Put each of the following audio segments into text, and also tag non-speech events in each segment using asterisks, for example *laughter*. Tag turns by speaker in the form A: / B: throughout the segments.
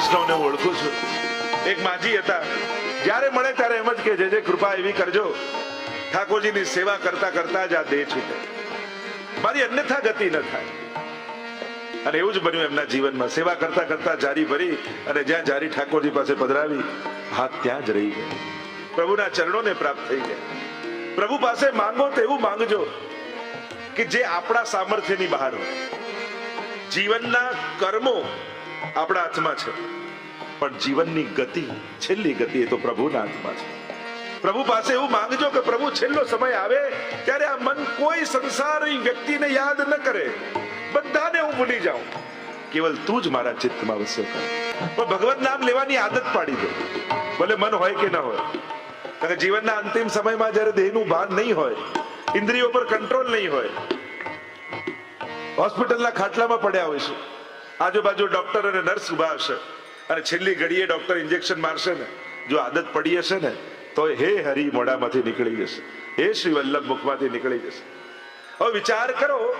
A: વૈષ્ણવને ઓળખું છું. એક માજી હતા. જ્યારે મળે ત્યારે એમ જ કે જે કૃપા એવી કરજો. ઠાકોરજીની સેવા કરતા કરતા જ આ દેહ છૂટે. મારી અન્યથા ગતિ ન થાય. અને એવું જ બન્યું એમના જીવનમાં. સેવા કરતા કરતા જારી ભરી અને જ્યાં જારી ઠાકોરજી પાસે પધરાવી, હાથ ત્યાં જ રહી ગયા. પ્રભુના ચરણોને પ્રાપ્ત થઈ ગયા. પ્રભુ પાસે માંગો તો એવું માંગજો કે જે આપણા સામર્થ્યની બહાર હોય. જીવનના કર્મો આપણા હાથમાં છે. પણ જીવનની ગતિ, છેલ્લી ગતિ એ તો પ્રભુના હાથમાં છે. પ્રભુ પાસે એવું માંગજો કે પ્રભુ છેલ્લો સમય આવે ત્યારે આ મન કોઈ સંસારી વ્યક્તિને યાદ ન કરે. બધાને હું ભૂલી જાઉં. કેવલ તું જ મારા ચિત્તમાં વસ્યો કર. પણ ભગવત નામ લેવાની આદત પાડી દો. ભલે મન હોય કે ન હોય. કારણ કે જીવનના અંતિમ સમયમાં જ્યારે દેહનું ભાન નહીં હોય, ઇન્દ્રિયો પર કંટ્રોલ નહીં હોય, હોસ્પિટલના ખાટલામાં પડ્યા હોય છે. આજુબાજુ ડોક્ટર અને નર્સ ઊભા હશે. અને છેલ્લી ઘડીએ ડોક્ટર ઇન્જેક્શન મારશે ને, જો આદત પડી હશે ને, તો હે હરી મોઢામાંથી નીકળી જશે. હે શ્રી વલ્લભ મુખમાંથી નીકળી જશે. હવે વિચાર કરો,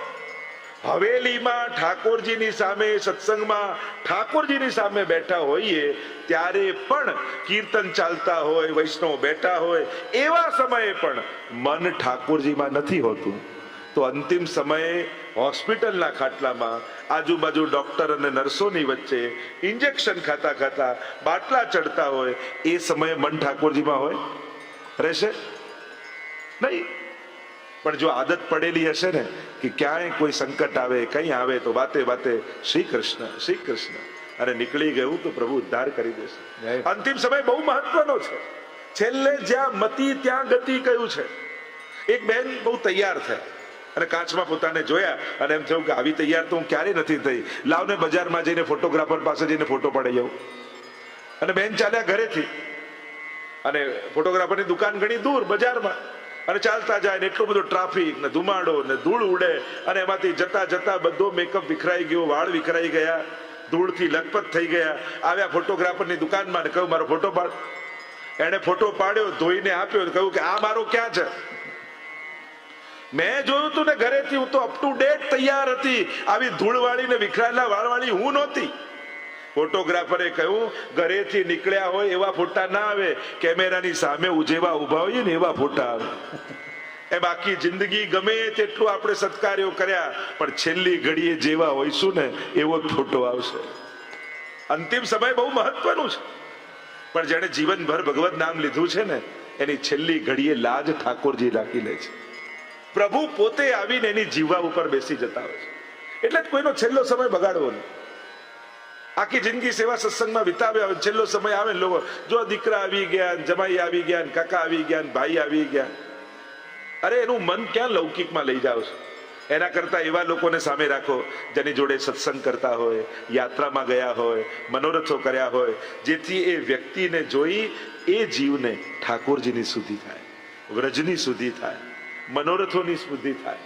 A: હવેલીમાં ઠાકોરજીની સામે, સત્સંગમાં ઠાકોરજીની સામે બેઠા હોઈએ, ત્યારે પણ કીર્તન ચાલતા હોય, વૈષ્ણવ બેઠા હોય, એવા સમયે પણ મન ઠાકોરજીમાં નથી હોતું. તો અંતિમ સમયે હોસ્પિટલના ખાટલામાં આજુબાજુ ડોક્ટર અને નર્સોની વચ્ચે ઇન્જેક્શન ખાતા ખાતા બાટલા ચડતા હોય એ સમયે મન ઠાકોરજીમાં હોય? રહેશે? નહીં. પણ જો આદત પડેલી હશે ને કે ક્યાંય કોઈ સંકટ આવે કંઈ આવે તો વાતે વાતે શ્રી કૃષ્ણ શ્રી કૃષ્ણ. અને નીકળી ગયું તો પ્રભુ ઉદ્ધાર કરી દેશે. અંતિમ સમય બહુ મહત્વનો છે. છેલ્લે જ્યાં મતિ ત્યાં ગતિ કયું છે? એક બહેન બહુ તૈયાર થયા. અને કાચમાં પોતાને જોયા અને એમ થયું કે આવી તૈયાર તો હું ક્યારેય નથી થઈ. લાવને બજારમાં જઈને ફોટોગ્રાફર પાસે જઈને ફોટો પાડી જાઉં અને બેન ચાલ્યા ઘરેથી. અને ફોટોગ્રાફરની દુકાન ઘણી દૂર, બજારમાં. અને ચાલતા જાય ને એટલો બધો ટ્રાફિક, ને ધુમાડો, ને ધૂળ ઉડે. અને એમાંથી જતા જતા બધો મેકઅપ વિખરાઈ ગયો, વાળ વિખરાઈ ગયા. ધૂળથી લખપત થઈ ગયા. આવ્યા ફોટોગ્રાફરની દુકાનમાં કહ્યું, મારો ફોટો પાડ એણે ફોટો પાડ્યો, ધોઈને આપ્યો કહ્યું કે, આ મારો ક્યાં છે? મેં જોયું તું ને ઘરેથી હું તો અપ ટુ ડેટ તૈયાર હતી. આવી ધૂળવાળી ને વિખરાયેલા વાળવાળી હું નહોતી. ફોટોગ્રાફરે કહ્યું, ઘરેથી નીકળ્યા હોય એવા ફોટા ના આવે. કેમેરાની સામે ઉજેવા ઊભા હોઈએ ને એવા ફોટા આવે. એ બાકી જિંદગી ગમે તેટલું આપણે સત્કાર્યો કર્યા, પણ છેલ્લી ઘડીએ જેવા હોઈશું ને એવો જ ફોટો આવશે. અંતિમ સમય બહુ મહત્વનું છે. પણ જેણે જીવનભર ભગવત નામ લીધું છે ને, એની છેલ્લી ઘડીએ લાજ ઠાકોરજી રાખી લે છે. પ્રભુ પોતે આવીને એની જીવવા ઉપર બેસી જતા હોય છે. એટલે જ કોઈનો છેલ્લો સમય બગાડવો નહીં. આખી જિંદગી સેવા સત્સંગમાં વિતાવ્યા છેલ્લો સમય આવે લોકો, જો દીકરા આવી ગયા, જમાઈ આવી ગયા કાકા આવી ગયા ભાઈ આવી ગયા. અરે, એનું મન ક્યાં લૌકિકમાં લઈ જાવ છો? એના કરતા એવા લોકોને સામે રાખો, જેની જોડે સત્સંગ કરતા હોય, યાત્રામાં ગયા હોય, મનોરથો કર્યા હોય, જેથી એ વ્યક્તિને જોઈ એ જીવને ઠાકોરજીની સુધી થાય, વ્રજની સુધી થાય. મનોરથોની સુધી થાય.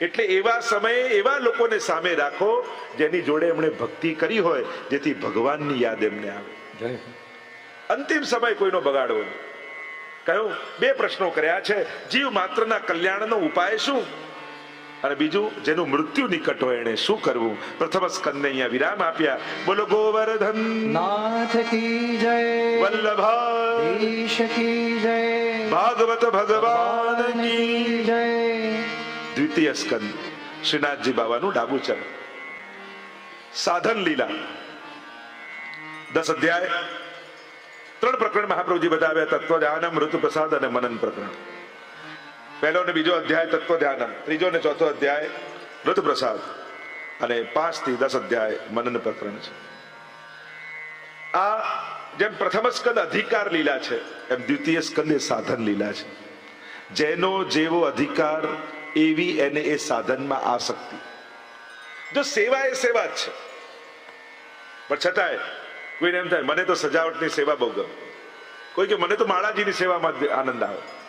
A: એટલે એવા સમયે એવા લોકોને સામે રાખો જેની જોડે એમણે ભક્તિ કરી હોય જેથી ભગવાનની યાદ એમને આવે. અંતિમ સમય કોઈનો બગાડવો કયો બે પ્રશ્નો કર્યા છે. જીવ માત્રના કલ્યાણનો ઉપાય શું? અને બીજું જેનું મૃત્યુ નિકટ હોય એને શું કરવું? પ્રથમ સ્કંદને અહીંયા વિરામ આપ્યા. બોલો ગોવર્ધન.
B: નાથ કી જય.
A: વલ્લભા.
B: કી જય.
A: ભાગવત ભગવાન કી
B: જય.
A: દ્વિતીય સ્કંદ. શ્રીનાથજી બાબાનું ડાબુ ચરણ. સાધન લીલા. દસ અધ્યાય. ત્રણ પ્રકરણ મહાપ્રભુજી બતાવ્યા તત્વ ધ્યાનમ ઋતુ પ્રસાદ અને મનન પ્રકરણ. પહેલો ને બીજો અધ્યાય તત્વ ધ્યાનમ ત્રીજો ને ચોથો અધ્યાય ઋતુ પ્રસાદ અને પાંચથી દસ અધ્યાય મનન પ્રકરણ છે. આ જેમ પ્રથમ સ્કંદ અધિકાર લીલા છે, એમ દ્વિતીય સ્કંદ એ સાધન લીલા છે. જેનો જેવો અધિકાર, એવી એને એ સાધનમાં આસક્તિ. જો સેવા એ સેવા જ છે, પણ છતાંય, કોઈને એમ થાય, મને તો સજાવટની સેવા બહુ ગમે. કોઈ કે, મને તો માળાજીની સેવામાં આનંદ આવે.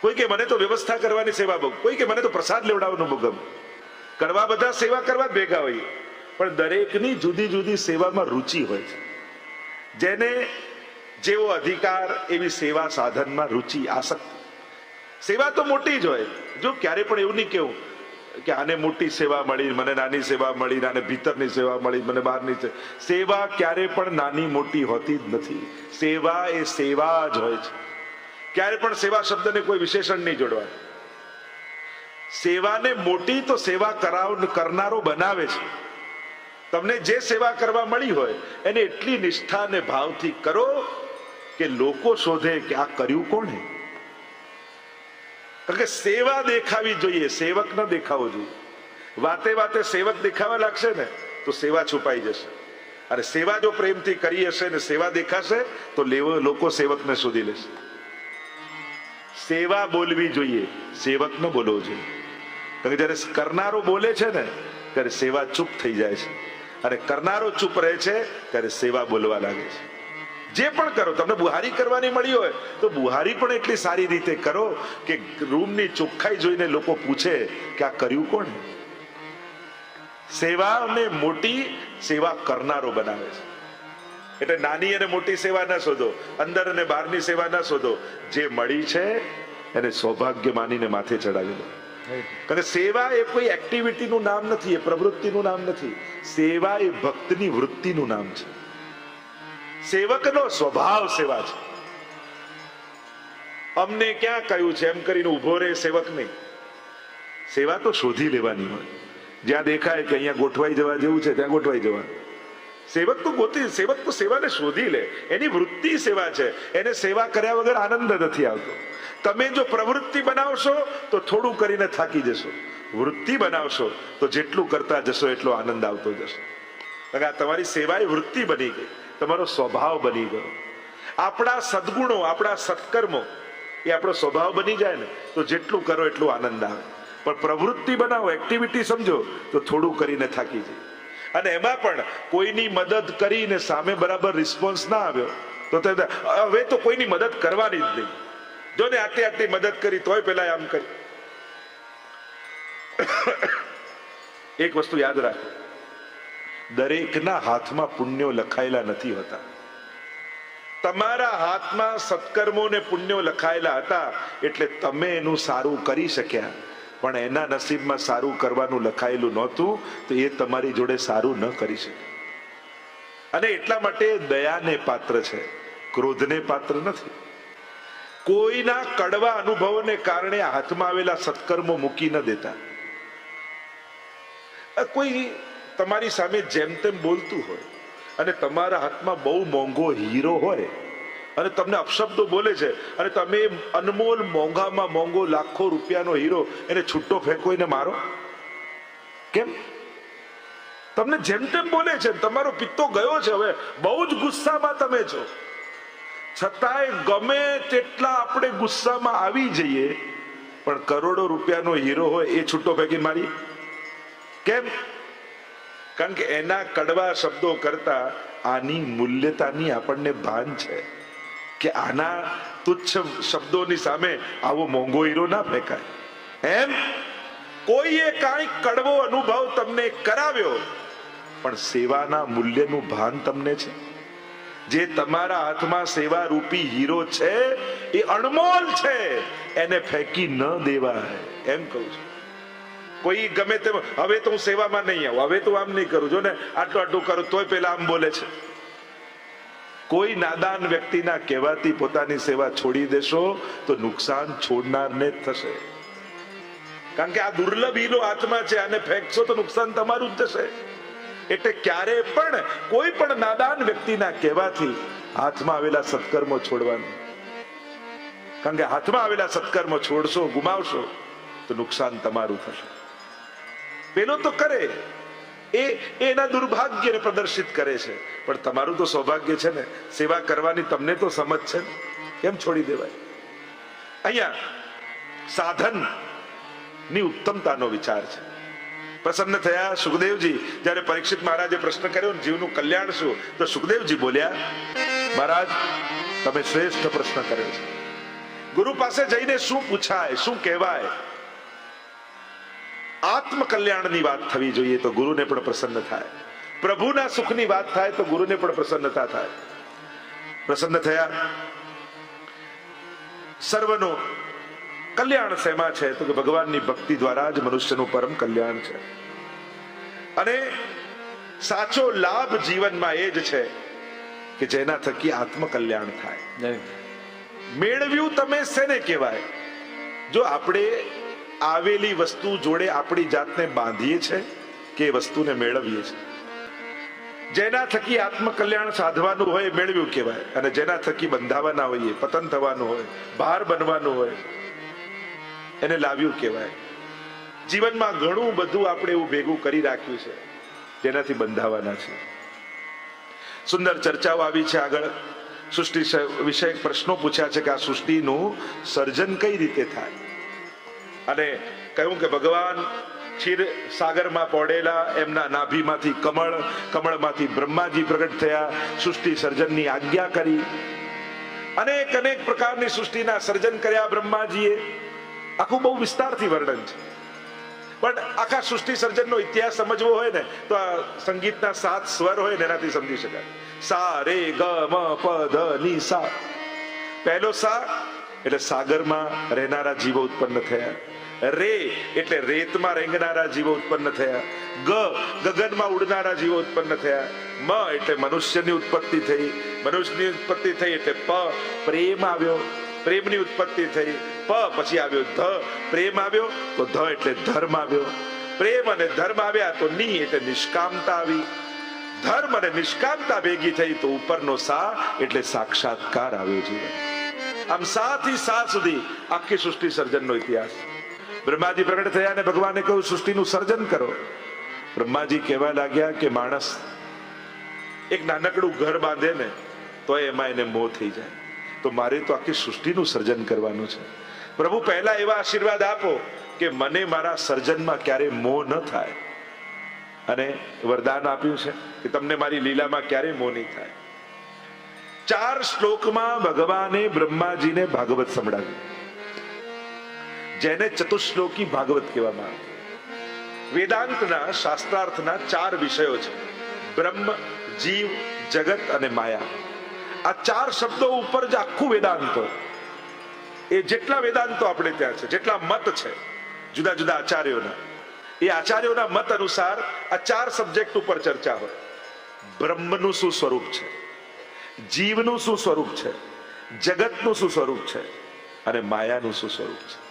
A: કોઈ કે મને તો વ્યવસ્થા કરવાની સેવા બહુ કોઈ કે મને તો પ્રસાદ લેવડાવવાનું બહુ કરવા બધા સેવા કરવા ભેગા હોય પણ દરેકની જુદી જુદી સેવામાં રુચિ હોય છે. જેને જેવો અધિકાર એવી સેવા સાધનમાં રુચિ, આસક્તિ. સેવા તો મોટી જ હોય. જો ક્યારે પણ એવું નહીં કેવું કે આને મોટી સેવા મળી, મને નાની સેવા મળી આને ભીતરની સેવા મળી, મને બહારની સેવા ક્યારે પણ નાની મોટી હોતી જ નથી. સેવા એ સેવા જ હોય છે. ક્યારે પણ સેવા શબ્દને કોઈ વિશેષણ નહીં જોડવાનું. સેવાને મોટી તો સેવા કરાવ, કરનારો બનાવે છે. તમને જે સેવા કરવા મળી હોય, એને એટલી નિષ્ઠા અને ભાવથી કરો કે લોકો શોધે કે આ કર્યું કોણે? કારણ કે સેવા દેખાવી જોઈએ, સેવક ન દેખાવો જોઈએ. વાતે વાતે સેવક દેખાવા લાગશે ને, તો સેવા છુપાઈ જશે. અને સેવા જો પ્રેમથી કરી હશે ને સેવા દેખાશે, તો લેવો, લોકો સેવકને શોધી લેશે. સેવા બોલવી જોઈએ. સેવક ન બોલવો જોઈએ. કારણ કે જ્યારે કરનારો બોલે છે ને, ત્યારે સેવા ચૂપ થઈ જાય છે. અને કરનારો ચૂપ રહે છે, ત્યારે સેવા બોલવા લાગે છે. જે પણ કરો, તમને બુહારી કરવાની મળી હોય, તો બુહારી પણ એટલી સારી રીતે કરો કે રૂમની ચોખ્ખાઈ જોઈને લોકો પૂછે કે આ કર્યું કોણ? સેવાને મોટી સેવા કરનારો બનાવે છે. એટલે નાની અને મોટી સેવા ના શોધો. અંદર અને બહારની સેવા ના શોધો. જે મળી છે એને સૌભાગ્ય માનીને માથે ચડાવી દો. કારણ સેવા એ કોઈ એક્ટિવિટીનું નામ નથી, એ પ્રવૃત્તિનું નામ નથી. સેવા એ ભક્તની વૃત્તિનું નામ છે. સેવકનો સ્વભાવ સેવા છે. અમને ક્યાં કહ્યું છે? એમ કરીને ઊભો રહે સેવક નહીં સેવા તો શોધી લેવાની હોય. જ્યાં દેખાય કે અહીંયા ગોઠવાઈ જવા જેવું છે, ત્યાં ગોઠવાઈ જવાનું. સેવક તો ગોતી, સેવક તો સેવાને શોધી લે. એની વૃત્તિ સેવા છે. એને સેવા કર્યા વગર આનંદ નથી આવતો. તમે જો પ્રવૃત્તિ બનાવશો, તો થોડું કરીને થાકી જશો. વૃત્તિ બનાવશો, તો જેટલું કરતા જશો, એટલો આનંદ આવતો જશે. આ તમારી સેવા એ વૃત્તિ બની ગઈ. તમારો સ્વભાવ બની ગયો. આપણા સદગુણો, આપણા સત્કર્મો, એ આપણો સ્વભાવ બની જાય ને, તો જેટલું કરો એટલું આનંદ આવે. પણ પ્રવૃત્તિ બનાવો એક્ટિવિટી સમજો, તો થોડું કરીને થાકી જાય. અને એમાં પણ કોઈની મદદ કરીને સામે બરાબર રિસ્પોન્સ ના આવ્યો. તો હવે તો કોઈની મદદ કરવાની જ નહીં. જો ને આટલી આટલી મદદ કરી તોય પેલા આમ કરી. *coughs* એક વસ્તુ યાદ રાખો. દરેકના હાથમાં પુણ્યો લખાયેલા નથી હોતા. તમારા હાથમાં સત્કર્મો ને પુણ્યો લખાયેલા હતા એટલે તમે એનું સારું કરી શક્યા. પણ એના નસીબમાં સારું કરવાનું લખાયેલું નહોતું, તો એ તમારી જોડે સારું ન કરી શકે. અને એટલા માટે દયાને પાત્ર છે, ક્રોધને પાત્ર નથી. કોઈના કડવા અનુભવોને કારણે હાથમાં આવેલા સત્કર્મો મૂકી ન દેતા. કોઈ તમારી સામે જેમ તેમ બોલતું હોય અને તમારા હાથમાં બહુ મોંઘો હીરો હોય અને તમને અપશબ્દો બોલે છે. અને તમે અનમોલ મોંઘામાં મોંઘો લાખો રૂપિયાનો હીરો એને છૂટો ફેંકોઈને મારો? કેમ? તમને જેમ તેમ બોલે છે તમારો પિત્તો ગયો છે હવે. બહુ જ ગુસ્સામાં તમે છો. છતાંય ગમે તેટલા આપણે ગુસ્સામાં આવી જઈએ, પણ કરોડો રૂપિયાનો હીરો હોય એ છૂટો ફેંકી મારી કેમ? કારણ કે એના કડવા શબ્દો કરતા આની મૂલ્યતાની આપણને ભાન છે. કે આના તુચ્છ શબ્દોની સામે આવો મોંઘો હીરો ના ફેંકાય. એમ? કોઈએ કાંઈ કડવો અનુભવ તમને કરાવ્યો, પણ સેવાના મૂલ્યનું ભાન તમને છે? જે તમારા હાથમાં સેવા રૂપી હીરો છે, એ અણમોલ છે, એને ફેંકી ન દેવાય. એમ કહું છું. કોઈ ગમે તેમ, હવે તો હું સેવામાં નહીં આવું, હવે તો આમ નહીં કરું. જો ને આટલું આટલું કરું, તોય પેલા આમ બોલે છે. કોઈ નાદાન વ્યક્તિના કહેવાથી પોતાની સેવા છોડી દેશો, તો નુકસાન છોડનારને જ થશે. કારણ કે આ દુર્લભ હીરો આત્મા છે, આને ફેંકશો તો નુકસાન તમારું જ થશે એટલે ક્યારે પણ કોઈ પણ નાદાન વ્યક્તિના કહેવાથી હાથમાં આવેલા સત્કર્મો છોડવાનું. કારણ કે હાથમાં આવેલા સત્કર્મો છોડશો, ગુમાવશો, તો નુકસાન તમારું થશે. પેલો તો કરે. એના દુર્ભાગ્યને પ્રદર્શિત કરે છે. પણ તમારું તો સૌભાગ્ય છે ને. સેવા કરવાની તમને તો સમજ છે કેમ છોડી દેવાય? અહીંયા સાધનની ઉત્તમતાનો વિચાર છે. પ્રસન્ન થયા સુખદેવજી, જ્યારે પરીક્ષિત મહારાજે પ્રશ્ન કર્યો ને, જીવનું કલ્યાણ શું? તો સુખદેવજી બોલ્યા, મહારાજ, તમે શ્રેષ્ઠ પ્રશ્ન કર્યો છે. ગુરુ પાસે જઈને શું પૂછાય, શું કહેવાય? આત્મ કલ્યાણની વાત થવી જોઈએ તો ગુરુને પણ પ્રસન્ન થાય. પ્રભુના સુખની વાત થાય તો ગુરુને પણ પ્રસન્નતા થાય. પ્રસન્ન થયા. સર્વનો કલ્યાણ શેમાં છે? તો કે ભગવાનની ભક્તિ દ્વારા જ મનુષ્યનું પરમ કલ્યાણ છે. અને સાચો લાભ જીવનમાં એ જ છે કે જેના થકી આત્મકલ્યાણ થાય. મેળવ્યું તમે શેને કહેવાય? જો આપણે આવેલી વસ્તુ જોડે આપણી જાતને બાંધીએ છે કે એ વસ્તુને મેળવીએ છે. જેના થકી આત્મકલ્યાણ સાધવાનું હોય મેળવ્યું કહેવાય અને જેના થકી બંધાવાના હોઈએ, પતન થવાનું હોય ભાર બનવાનું હોય, એને લાવ્યું કહેવાય. જીવનમાં ઘણું બધું આપણે એવું ભેગું કરી રાખ્યું છે, જેનાથી બંધાવાના છે. સુંદર ચર્ચાઓ આવી છે આગળ. સૃષ્ટિ વિષયક પ્રશ્નો પૂછ્યા છે કે આ સૃષ્ટિનું સર્જન કઈ રીતે થાય? અને કહ્યું કે ભગવાન ક્ષીર સાગરમાં પોડેલા એમના નાભીમાંથી કમળ, કમળમાંથી બ્રહ્માજી પ્રગટ થયા, સૃષ્ટિ સર્જનની આજ્ઞા કરી. અનેક અનેક પ્રકારની સૃષ્ટિના સર્જન કર્યા બ્રહ્માજીએ. આખું બહુ વિસ્તારથી વર્ણન છે. પણ આખા સૃષ્ટિ સર્જનનો ઇતિહાસ સમજવો હોય ને, તો આ સંગીતના સાત સ્વર હોય ને, એનાથી સમજી શકાય. સા, રે, ગ, મ, પ, ધ, ની, સા. પહેલો સા એટલે સાગરમાં રહેનારા જીવો ઉત્પન્ન થયા. રે એટલે રેતમાં રેંગનારા જીવો ઉત્પન્ન થયા. ગ, ગગનમાં ઉડનારા જીવો ઉત્પન્ન થયા. મ એટલે મનુષ્યની ઉત્પત્તિ થઈ. મનુષ્યની ઉત્પત્તિ થઈ એટલે પ, પ્રેમ આવ્યો. પ્રેમની ઉત્પત્તિ થઈ. પ પછી આવ્યો ધ. પ્રેમ આવ્યો તો ધ એટલે ધર્મ આવ્યો. પ્રેમ અને ધર્મ આવ્યા તો ની એટલે નિષ્કામતા આવી. ધર્મ અને નિષ્કામતા ભેગી થઈ તો ઉપરનો સા એટલે સાક્ષાત્કાર આવ્યો જીવન. આમ સા થી સા સુધી આખી સૃષ્ટિ સર્જનનો ઇતિહાસ. બ્રહ્માજી પ્રગટ થયા અને ભગવાને કહ્યું, સૃષ્ટિનું સર્જન કરો. બ્રહ્માજી કહેવા લાગ્યા કે, માણસ એક નાનકડું ઘર બાંધે ને, તો એમાં એને મોહ થઈ જાય. તો મારે તો આખી સૃષ્ટિનું સર્જન કરવાનું છે. પ્રભુ, પહેલા એવા આશીર્વાદ આપો કે મને મારા સર્જનમાં ક્યારે મોહ ન થાય. અને વરદાન આપ્યું છે કે, તમને મારી લીલામાં ક્યારે મોહ નહીં થાય. ચાર શ્લોકમાં ભગવાને બ્રહ્માજીને ભાગવત સંભળાવ્યું. જેને ચતુશ્લોકી ભાગવત કહેવામાં આવે વેદાંતના શાસ્ત્રાર્થના ચાર વિષયો છે. બ્રહ્મ, જીવ, જગત અને માયા. આ ચાર શબ્દો ઉપર જ આખું વેદાંત એ જેટલા વેદાંતો આપણે ત્યાં છે, જેટલા મત છે, જુદા જુદા આચાર્યોના, એ આચાર્યોના મત અનુસાર આ ચાર સબ્જેક્ટ ઉપર ચર્ચા હોય. બ્રહ્મનું શું સ્વરૂપ છે? જીવનું શું સ્વરૂપ છે? જગતનું શું સ્વરૂપ છે? અને માયાનું શું સ્વરૂપ છે?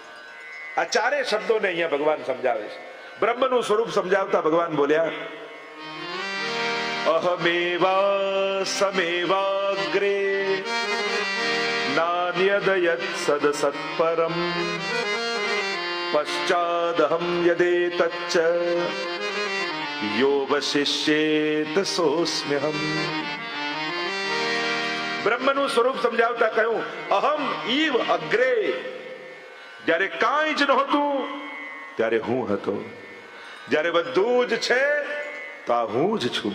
A: આ ચારે શબ્દોને અહીંયા ભગવાન સમજાવે છે. બ્રહ્મનું સ્વરૂપ સમજાવતા ભગવાન બોલ્યા, અહમેવા સમેવાગ્રે નાન્યદયત સદ સત્પરમ પશ્ચાદહમ યદે તચ્ચ યોવશિષ્યેત સોસ્મ્યહમ. બ્રહ્મનું સ્વરૂપ સમજાવતા કહ્યું, અહમ ઈવ અગ્રે જ્યારે કાંઈ જ નહોતું ત્યારે હું હતો. જ્યારે બધું જ છે, તો આ હું જ છું.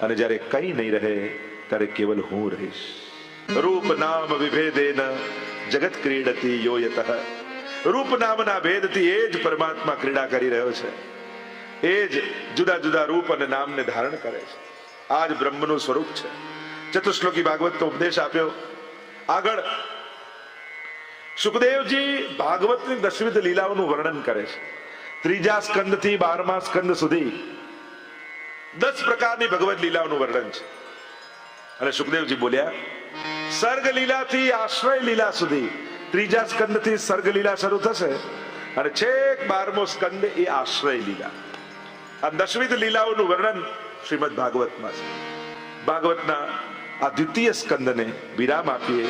A: અને જ્યારે કંઈ નહીં રહે, ત્યારે કેવલ હું રહીશ. રૂપ નામ વિભેદેન જગત ક્રીડતી યોયત. રૂપ નામના ભેદથી એ જ પરમાત્મા ક્રીડા કરી રહ્યો છે. એ જ જુદા જુદા રૂપ અને નામને ધારણ કરે છે. આ જ બ્રહ્મનું સ્વરૂપ છે. ચતુશ્લોકી ભાગવતનો ઉપદેશ આપ્યો. આગળ સુખદેવજી ભાગવતની દશવિધ લીલાઓનું વર્ણન કરે છે. ત્રીજા સ્કંદથી બારમા સ્કંદ સુધી દસ પ્રકારની ભગવત લીલાઓનું વર્ણન છે. અને સુખદેવજી બોલ્યા સર્ગ લીલાથી આશ્રય લીલા સુધી ત્રીજા સ્કંદથી સર્ગ લીલા શરૂ થશે અને છેક બારમો સ્કંદ એ આશ્રય લીલા. આ દશવિધ લીલાઓનું વર્ણન શ્રીમદ ભાગવતમાં છે. ભાગવતના આ દ્વિતીય સ્કંદને વિરામ આપીએ.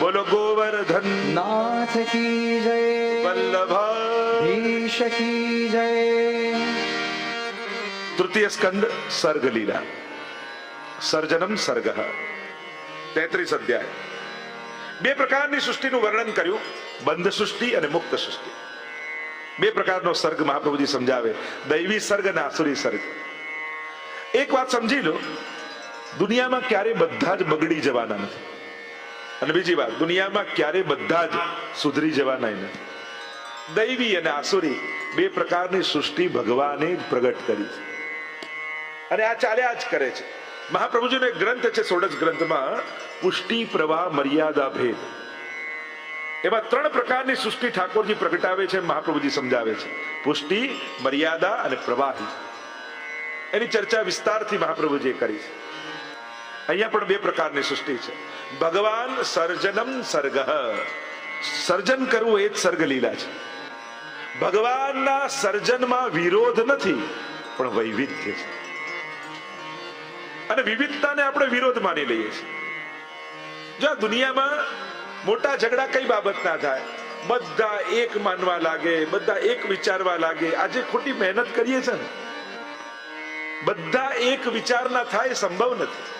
A: બોલો ગોવર્ધન
B: નાથ કી જય
A: વલ્લભ.
B: કી જય.
A: તૃતીય સ્કંદ સર્ગ લીલા સર્જનમ સર્ગ. તેત્રીસ અધ્યાય. બે પ્રકારની સૃષ્ટિનું વર્ણન કર્યું. બંધ સૃષ્ટિ અને મુક્ત સૃષ્ટિ. બે પ્રકારનો સર્ગ મહાપ્રભુજી સમજાવે. દૈવી સર્ગ અને આસુરી સર્ગ. એક વાત સમજી લો. દુનિયામાં ક્યારે બધા જ બગડી જવાના નથી. અને બીજી વાત, દુનિયામાં ક્યારે બધા જ સુધરી જવાના નથી દૈવી અને આસુરી બે પ્રકારની સૃષ્ટિ ભગવાને પ્રગટ કરી છે. અને આ ચાલ્યા જ કરે છે. મહાપ્રભુજીનો એક ગ્રંથ છે, સોડસ ગ્રંથમાં, પુષ્ટિ પ્રવાહ મર્યાદા ભેદ. એમાં ત્રણ પ્રકારની સૃષ્ટિ ઠાકોરજી પ્રગટાવે છે, મહાપ્રભુજી સમજાવે છે. પુષ્ટિ, મર્યાદા અને પ્રવાહી. એની ચર્ચા વિસ્તારથી મહાપ્રભુજીએ કરી છે. અહીંયા પણ બે પ્રકારની સૃષ્ટિ છે. ભગવાન સર્જનમ સર્ગ. સર્જન કરવું એ જ સર્ગ લીલા છે. ભગવાનના સર્જનમાં વિરોધ નથી, પણ વૈવિધ્ય છે. અને વિવિધતાને આપણે વિરોધ માની લઈએ છીએ. જો દુનિયામાં મોટા ઝઘડા કઈ બાબતના થાય? બધા એક માનવા લાગે, બધા એક વિચારવા લાગે. આજે ખોટી મહેનત કરીએ છે ને? બધા એક વિચારના થાય, સંભવ નથી.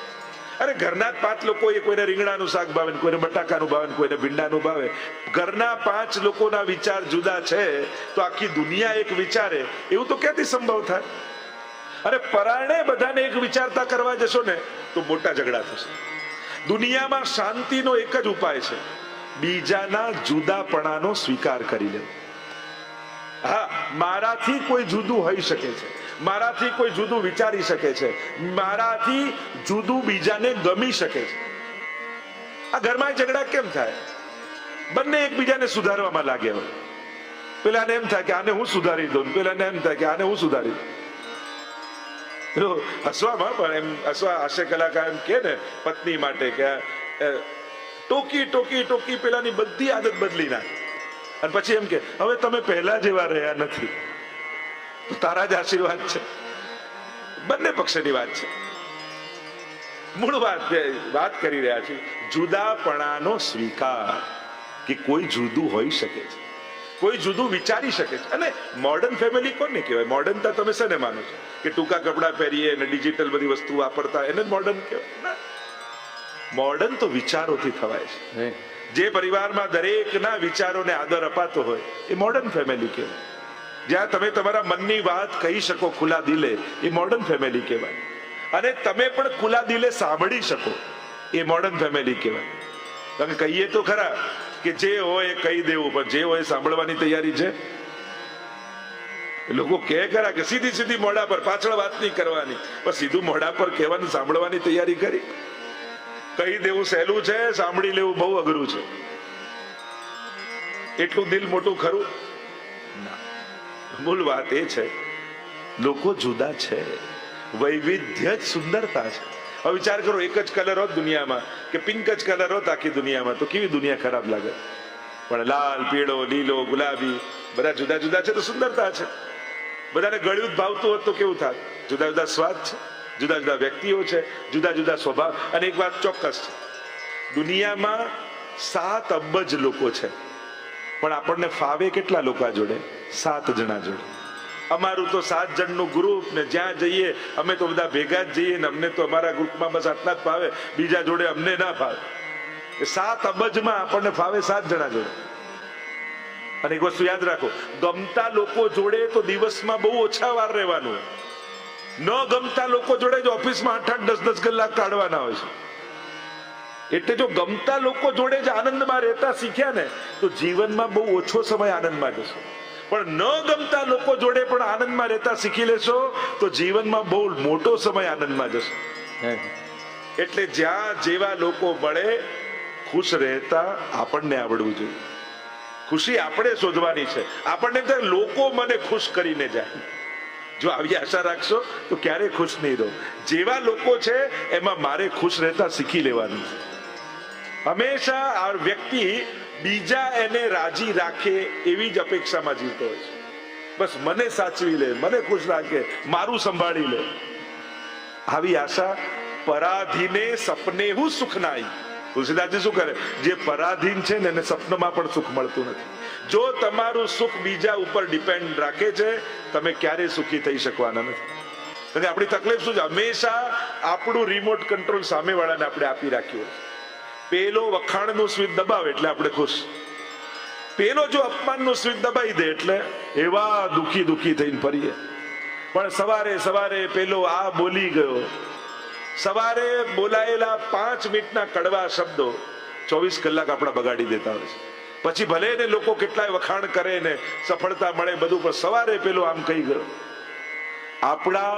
A: અરે ઘરના પાંચ લોકો એ કોઈને રીંગણાનું શાક ભાવે કોઈને બટાકાનું ભાવે કોઈને ભીંડાનું ભાવે. ઘરના પાંચ લોકોના વિચાર જુદા છે, તો આખી દુનિયા એક વિચારે. એવું તો ક્યાંથી સંભવ થાય? અરે પરાણે બધાને એક વિચારતા કરવા જશો ને, તો મોટા ઝઘડા થશે. દુનિયામાં શાંતિનો એક જ ઉપાય છે. બીજાના જુદાપણાનો સ્વીકાર કરી લેવો. હા, મારાથી કોઈ જુદું હોઈ શકે છે. મારાથી કોઈ જુદું વિચારી શકે છે. મારાથી જુદું બીજાને ગમી શકે છે. આ ઘરમાં ઝઘડા કેમ થાય? બંને એકબીજાને સુધારવામાં લાગ્યા હોય. પેલાને એમ થાય કે આને હું સુધારી દઉં, પેલાને એમ થાય કે આને હું સુધારી દઉં. હસવામાં પણ એમ, હસવા હાસ્ય કલાકાર એમ કે ને પત્ની માટે કે ટોકી ટોકી ટોકી પેલાની બધી આદત બદલી નાખે. અને પછી એમ કે, હવે તમે પહેલા જેવા રહ્યા નથી. તો તારા જ આશીર્વાદ છે. બંને પક્ષની વાત છે. મૂળ વાત વાત કરી રહ્યા છીએ, જુદાપણાનો સ્વીકાર કે કોઈ જુદું હોઈ શકે છે. કોઈ જુદું વિચારી શકે છે. અને મોડર્ન ફેમિલી કોને કહેવાય? મોડર્નતા તમે શેને માનો છો? કે ટૂંકા કપડાં પહેરીએ અને ડિજિટલ બધી વસ્તુ વાપરતા, એને જ મોડર્ન કહેવાય? મોડર્ન તો વિચારોથી થવાય છે. જે પરિવારમાં દરેકના વિચારોને આદર અપાતો હોય, એ મોડર્ન ફેમિલી કહેવાય. જ્યાં તમે તમારા મનની વાત કહી શકો ખુલ્લા દિલે, એ મોડર્ન ફેમિલી કહેવાય. અને તમે પણ ખુલ્લા દિલે સાંભળી શકો, એ મોડર્ન ફેમિલી કહેવાય. તમે કહીએ તો ખરા કે જે હોય એ કહી દેવું, પણ જે હોય સાંભળવાની તૈયારી છે. લોકો કહે ખરા કે સીધી સીધી મોઢા પર પાછળ વાત નહીં કરવાની, પણ સીધું મોઢા પર કહેવાનું, સાંભળવાની તૈયારી કરી. કહી દેવું સહેલું છે, સાંભળી લેવું બહુ અઘરું છે. એટલું દિલ મોટું ખરું? ના. મૂળ વાત એ છે, લોકો જુદા છે, વૈવિધ્ય જ સુંદરતા છે. હવે વિચાર કરો, એક જ કલર હોત દુનિયામાં, કે પિંક જ કલર હોત આખી દુનિયામાં, તો કેવી દુનિયા ખરાબ લાગે? પણ લાલ, પીળો, લીલો, ગુલાબી, બધા જુદા જુદા છે, તો સુંદરતા છે. બધાને ગળ્યું જ ભાવતું હોત તો કેવું થાય જુદા જુદા સ્વાદ છે. જુદા જુદા વ્યક્તિઓ છે, જુદા જુદા સ્વભાવ. અને એક વાત ચોક્કસ છે. દુનિયામાં સાત અબજ લોકો છે. પણ આપણને ફાવે કેટલા લોકો જોડે? સાત જણા જોડે. અમારું તો સાત જણનું ગ્રુપ ને જ્યાં જઈએ, અમે તો બધા ભેગા જ જઈએ ને અમને તો અમારા ગ્રુપમાં બસ આટલા જ ફાવે. બીજા જોડે અમને ના ફાવે. સાત અબજમાં આપણને ફાવે સાત જણા જોડે. અને એક વસ્તુ યાદ રાખો, ગમતા લોકો જોડે તો દિવસમાં બહુ ઓછા વાર રહેવાનું ન ગમતા લોકો જોડે જ ઓફિસમાં આઠ આઠ દસ દસ કલાક કાઢવાના હોય છે. એટલે જો ગમતા લોકો જોડે જ આનંદમાં રહેતા શીખ્યા ને તો જીવનમાં બહુ ઓછો સમય આનંદમાં જશો. પણ ન ગમતા લોકો જોડે પણ આનંદમાં રહેતા શીખી લેશો તો જીવનમાં બહુ મોટો સમય આનંદમાં જશો. એટલે જ્યાં જેવા લોકો મળે ખુશ રહેતા આપણને આવડવું જોઈએ. ખુશી આપણે શોધવાની છે. આપણને લોકો મને ખુશ કરીને જાય. જો આવી આશા રાખશો, તો ક્યારેય ખુશ નહીં રહો. જેવા લોકો છે, એમાં મારે ખુશ રહેતા શીખી લેવાનું. હંમેશા આ વ્યક્તિ બીજા એને રાજી રાખે એવી જ અપેક્ષામાં જીવતો હોય છે. બસ મને સાચવી લે, મને ખુશ રાખે, મારું સંભાળી લે. આવી આશા પરાધીને સપને હું સુખ નાઈ તુલસીદાસજી શું કરે? જે પરાધીન છે ને, એને સપનમાં પણ સુખ મળતું નથી. જો તમારું સુખ બીજા ઉપર ડિપેન્ડ રાખે છે, તમે ક્યારેય સુખી થઈ શકવાના નથી. અને આપણી તકલીફ શું છે? હંમેશા આપણું રિમોટ કંટ્રોલ સામેવાળાને આપણે આપી રાખ્યું પેલો વખાણનું સ્વીચ દબાવે એટલે આપણે ખુશ. પેલો જો અપમાનનું સ્વીચ દબાઈ દે એટલે એવા દુખી દુખી થઈને ફરીએ. પણ સવારે સવારે પેલો આ બોલી ગયો. સવારે બોલાયેલા પાંચ મિનિટના કડવા શબ્દો ચોવીસ કલાક આપણા બગાડી દેતા હોય છે. પછી ભલે એને લોકો કેટલાય વખાણ કરે ને સફળતા મળે બધું, પણ સવારે પેલો આમ કહી ગયો, આપણા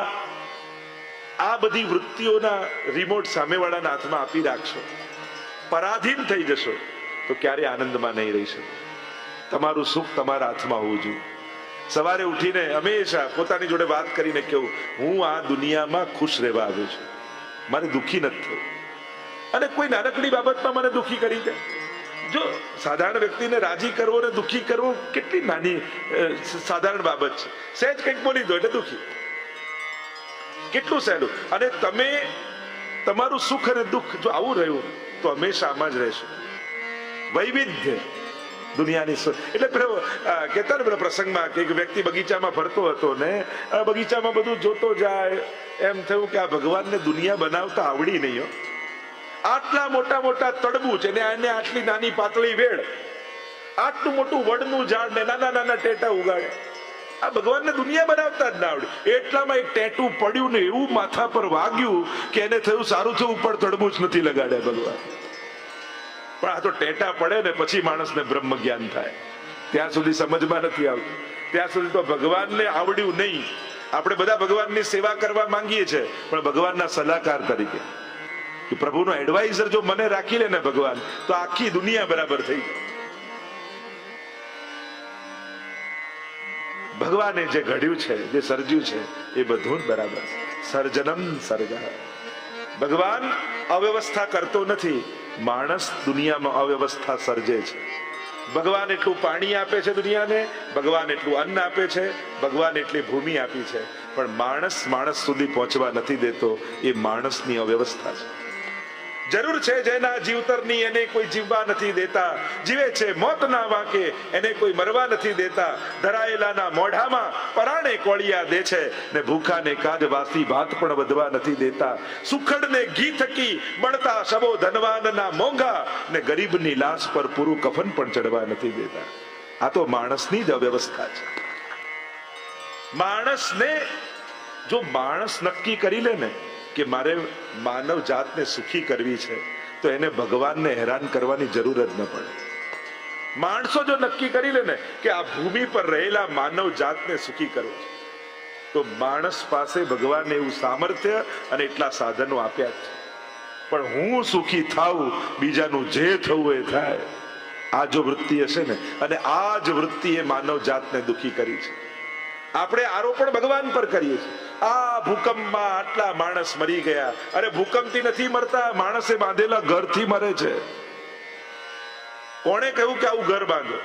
A: આ બધી વૃત્તિઓના રિમોટ સામેવાળાના હાથમાં આપી રાખશો. પરાધીન થઈ જશો. તો ક્યારે આનંદમાં નહીં રહી શકો. તમારું સુખ તમારા હાથમાં હોવું જોઈએ. સવારે ઉઠીને હંમેશા પોતાની જોડે વાત કરીને કેવું હું આ દુનિયામાં ખુશ રહેવા આવ્યો છું. મારે દુઃખી નથી થવું અને કોઈ નાનકડી બાબતમાં મને દુઃખી કરી દે. જો સાધારણ વ્યક્તિને રાજી કરવો ને દુઃખી કરવો કેટલી નાની સાધારણ બાબત છે. સહેજ કંઈક બોલી દો એટલે દુઃખી. કેટલું સહેલું? અને તમે તમારું સુખ અને દુઃખ જો આવું રહ્યું, તો હંમેશા આમાં જ રહેશે. વૈવિધ્ય દુનિયાની એટલે કહેતા ને પેલા પ્રસંગમાં કે વ્યક્તિ બગીચામાં ફરતો હતો ને બગીચામાં બધું જોતો જાય, એમ થયું કે આ ભગવાનને દુનિયા બનાવતા આવડી નહીં હો. આટલા મોટા મોટા તડબું છે ને આને આટલી નાની પાતળી વેળ, આટલું મોટું વડનું ઝાડ ને નાના નાના ટેટા ઉગાડે. આ ભગવાનને દુનિયા બનાવતા જ ના આવડે. એટલામાં એક ટેટું પડ્યું ને એવું માથા પર વાગ્યું કે એને થયું સારું થયું, ઉપર તડબું નથી લગાડ્યા ભગવાન. પણ આ તો ટેટા પડે ને પછી માણસને બ્રહ્મ જ્ઞાન થાય. ત્યાં સુધી સમજમાં નથી આવતું. ત્યાં સુધી તો ભગવાનને આવડ્યું નહીં. આપણે બધા ભગવાનની સેવા કરવા માંગીએ છીએ, પણ ભગવાનના સલાહકાર તરીકે. પ્રભુનો એડવાઇઝર જો મને રાખી લે ને ભગવાન, તો આખી દુનિયા બરાબર થઈ ભગવાને જે ઘડ્યું છે, જે સર્જ્યું છે, એ બધું બરાબર સર્જનમ સર્ગ. ભગવાન અવ્યવસ્થા કરતો નથી, માણસ દુનિયામાં અવ્યવસ્થા સર્જે છે. ભગવાન એટલું પાણી આપે છે દુનિયાને, ભગવાન એટલું અન્ન આપે છે, ભગવાન એટલી ભૂમિ આપી છે. પણ માણસ માણસ સુધી પહોંચવા નથી દેતો, એ માણસની અવ્યવસ્થા છે. જરૂર છે જેના જીવતરની એને કોઈ જીવવા નથી દેતા. જીવે છે મોતના વાંકે, એને કોઈ મરવા નથી દેતા. ધરાયેલાના મોઢામાં પરાણે કોળિયા દે છે ને ભૂખાને કાજ વાસી ભાત પણ વધવા નથી દેતા. સુખડને ઘી થકી બળતા શબો ધનવાનના મોંઘા ને ગરીબની લાશ પર પૂરું કફન પણ ચડવા નથી દેતા. આ તો માણસની જ અવ્યવસ્થા છે. માણસને જો માણસ નક્કી કરી લે ને કે મારે માનવ જાતને સુખી કરવી છે, તો એને ભગવાનને હેરાન કરવાની જરૂર જ ન પડે. માણસો જો નક્કી કરી લે ને કે આ ભૂમિ પર રહેલા માનવ જાતને સુખી કરવું છે, તો માણસ પાસે ભગવાને એવું સામર્થ્ય અને એટલા સાધનો આપ્યા છે. પણ હું સુખી થાઉં, બીજાનું જે થવું એ થાય. આ જો વૃત્તિ હશે ને, અને આ જ વૃત્તિ એ માનવ જાતને દુખી કરી છે. આપણે આરોપણ ભગવાન પર કરીએ છીએ. આ ભૂકંપમાં આટલા માણસ મરી ગયા. અરે ભૂકંપથી નથી મરતા, માણસે બાંધેલા ઘરથી મરે છે. કોણે કહ્યું કે આવું ઘર બાંધો?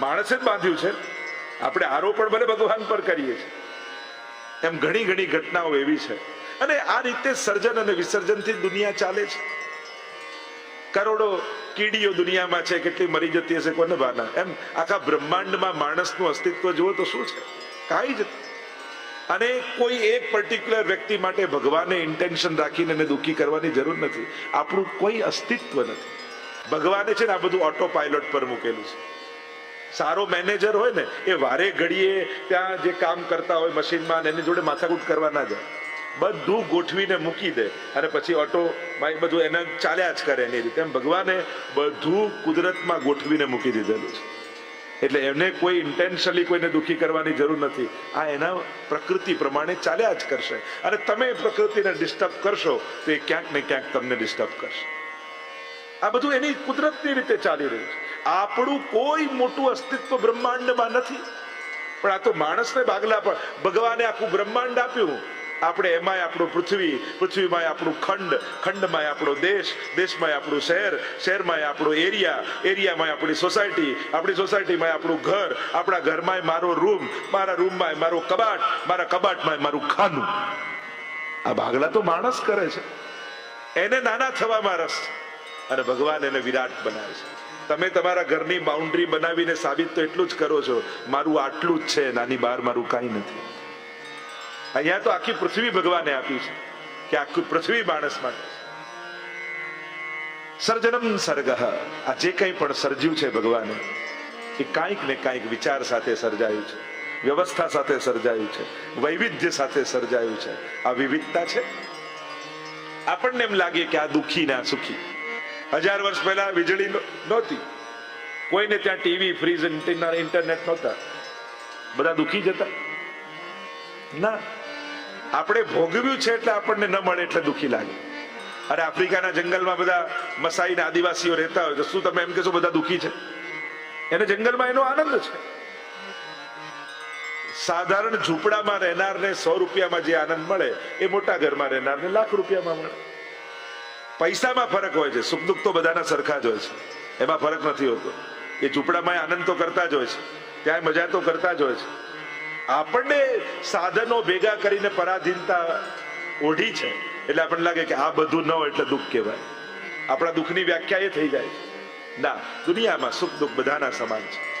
A: માણસે જ બાંધ્યું છે. આપણે આરોપણ ભલે ભગવાન પર કરીએ છીએ. એમ ઘણી ઘણી ઘટનાઓ એવી છે. અને આ રીતે સર્જન અને વિસર્જનથી દુનિયા ચાલે છે. કરોડો કીડીઓ દુનિયામાં છે, કેટલી મરી જતી હશે કોને ભાના? એમ આખા બ્રહ્માંડમાં માણસનું અસ્તિત્વ જુઓ તો શું છે? કાંઈ જ અને કોઈ એક પર્ટિક્યુલર વ્યક્તિ માટે ભગવાને ઇન્ટેન્શન રાખીને એને દુઃખી કરવાની જરૂર નથી. આપણું કોઈ અસ્તિત્વ નથી. ભગવાને છે ને આ બધું ઓટો પાયલોટ પર મૂકેલું છે. સારો મેનેજર હોય ને, એ વારે ઘડીએ ત્યાં જે કામ કરતા હોય મશીનમાં એની જોડે માથાકૂટ કરવા ના જાય. બધું ગોઠવીને મૂકી દે અને પછી ઓટો બાઈક બધું એને ચાલ્યા જ કરે એની રીતે. એમ ભગવાને બધું કુદરતમાં ગોઠવીને મૂકી દીધેલું છે. એટલે એમને કોઈ ઇન્ટેન્શનલી કોઈને દુઃખી કરવાની જરૂર નથી. આ એના પ્રકૃતિ પ્રમાણે ચાલ્યા જ કરશે. અને તમે પ્રકૃતિને ડિસ્ટર્બ કરશો, તો એ ક્યાંક ને ક્યાંક તમને ડિસ્ટર્બ કરશે. આ બધું એની કુદરતની રીતે ચાલી રહ્યું છે. આપણું કોઈ મોટું અસ્તિત્વ બ્રહ્માંડમાં નથી. પણ આ તો માણસને ભાગલા પણ ભગવાને આખું બ્રહ્માંડ આપ્યું. આપણે એમાંય આપણું પૃથ્વી પૃથ્વીમાં આપણું ખંડ ખંડમાં આપણો દેશ દેશમાં આપણું શહેર શહેરમાં આપણો એરિયા એરિયામાં આપણી સોસાયટી, આપણી સોસાયટીમાં આપણું ઘર, આપણા ઘરમાં મારો રૂમ, મારા રૂમમાં મારો કબાટ, મારા કબાટમાં મારું ખાનું. આ ભાગલા તો માણસ કરે છે. એને નાના થવામાં રસ અને ભગવાન એને વિરાટ બનાવે છે. તમે તમારા ઘરની બાઉન્ડ્રી બનાવીને સાબિત તો એટલું જ કરો છો. મારું આટલું જ છે. નાની બહાર મારું કાંઈ નથી. અહીંયા તો આખી પૃથ્વી ભગવાને આપી છે કે આખી પૃથ્વી માણસ માટે સર્જનમ સર્ગ. આ જે કંઈ પણ સર્જ્યું છે ભગવાને, એ કાંઈક ને કાંઈક વિચાર સાથે સર્જાયું છે, વ્યવસ્થા સાથે સર્જાયું છે, વૈવિધ્ય સાથે સર્જાયું છે. આ વિવિધતા છે. આપણને એમ લાગે કે આ દુઃખી ને સુખી. હજાર વર્ષ પહેલા વીજળી નહોતી. કોઈને ત્યાં ટીવી, ફ્રીજ, ઇન્ટરનેટ નહોતા. બધા દુઃખી જતા ના. આપણે ભોગવ્યું છે એટલે આપણને ન મળે એટલે દુઃખી લાગે. અરે આફ્રિકાના જંગલમાં બધા મસાઈ આદિવાસીઓ રહેતા હોય તો શું તમે એમ કહેશો બધા દુખી છે? એને જંગલમાં એનો આનંદ છે. સાધારણ ઝૂંપડામાં રહેનારને સો રૂપિયામાં જે આનંદ મળે, એ મોટા ઘરમાં રહેનારને લાખ રૂપિયામાં મળે. પૈસામાં ફરક હોય છે સુખ દુઃખ તો બધાના સરખા જ હોય છે. એમાં ફરક નથી હોતો. એ ઝૂંપડામાં આનંદ તો કરતા જ હોય છે. ત્યાં મજા તો કરતા જ હોય છે. આપણને સાધનો ભેગા કરીને પરાધીનતા ઓઢી છે. એટલે આપણને લાગે કે આ બધું ન હોય એટલે દુઃખ કહેવાય. આપણા દુઃખની વ્યાખ્યા એ થઈ જાય. ના, દુનિયામાં સુખ દુઃખ બધાના સમાન છે.